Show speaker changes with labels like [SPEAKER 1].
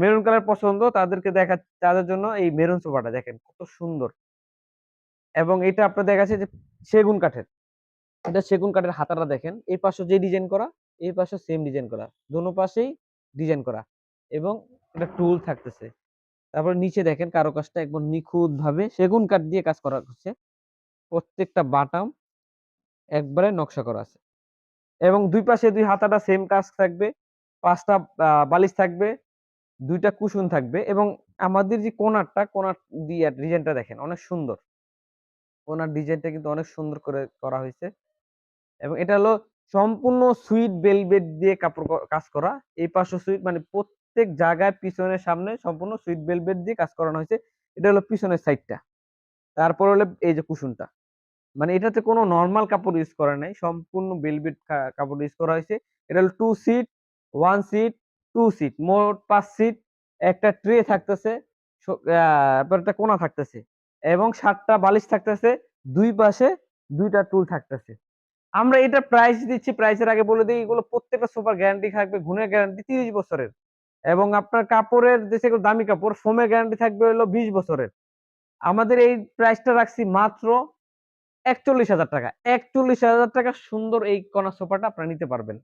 [SPEAKER 1] Maroon colour পছন্দ, তাদেরকে দেখা, তাদের জন্য এই মেরুন সোফাটা দেখেন কত সুন্দর। এবং এটা আপনার দেখা যাচ্ছে যে সেগুন কাঠের। এটা সেগুন কাঠের হাতাটা দেখেন, এই পাশে যে ডিজাইন করা, এই পাশে সেম ডিজাইন করা, দোনো পাশেই ডিজাইন করা এবং এটা টুল থাকতেছে। তারপর নিচে দেখেন কারও কাজটা একদম নিখুঁত ভাবে সেগুন কাঠ দিয়ে কাজ করা হচ্ছে। প্রত্যেকটা বাটাম একবারে নকশা করা আছে। এবং দুই পাশে দুই হাতাটা সেম কাজ থাকবে, পাঁচটা বালিশ থাকবে দুইটা কুশন থাকবে এবং আমাদের যে কোনারটা, কোনার দিয়ে ডিজাইনটা দেখেন অনেক সুন্দর। কোনার ডিজাইনটা কিন্তু অনেক সুন্দর করে করা হয়েছে এবং এটা হলো সম্পূর্ণ সুইট বেলভেট দিয়ে কাপড় কাজ করা। এই পাশে সুইট মানে প্রত্যেক জায়গায় পিছনের সামনে সম্পূর্ণ সুইট বেলভেট দিয়ে কাজ করানো হয়েছে। এটা হলো পিছনের সাইডটা। তারপর হলো এই যে কুশনটা। মানে এটাতে কোনো নর্মাল কাপড় ইউজ করা নাই। সম্পূর্ণ বেলভেট কাপড় ইউজ করা হয়েছে। এটা হলো two seat, one seat two seat, মোট পাঁচ সিট, একটা ট্রে থাকতেছে একটা কোনা থাকতেছে এবং সাতটা বালিশ থাকতেছে, দুই পাশে দুইটা টুল থাকতেছে। আমরা এটা প্রাইস দিচ্ছি প্রাইসের আগে বলে দিই, এগুলো প্রত্যেকটা সুপার গ্যারান্টি থাকবে গুণের গ্যারান্টি তিরিশ বছরের এবং আপনার কাপড়ের যে দামি কাপড় ফোমের গ্যারান্টি থাকবে হলো বিশ বছরের। আমাদের এই প্রাইসটা রাখছি মাত্র একচল্লিশ হাজার টাকা। একচল্লিশ হাজার টাকা সুন্দর এই কর্নার সোফাটা আপনারা নিতে পারবেন।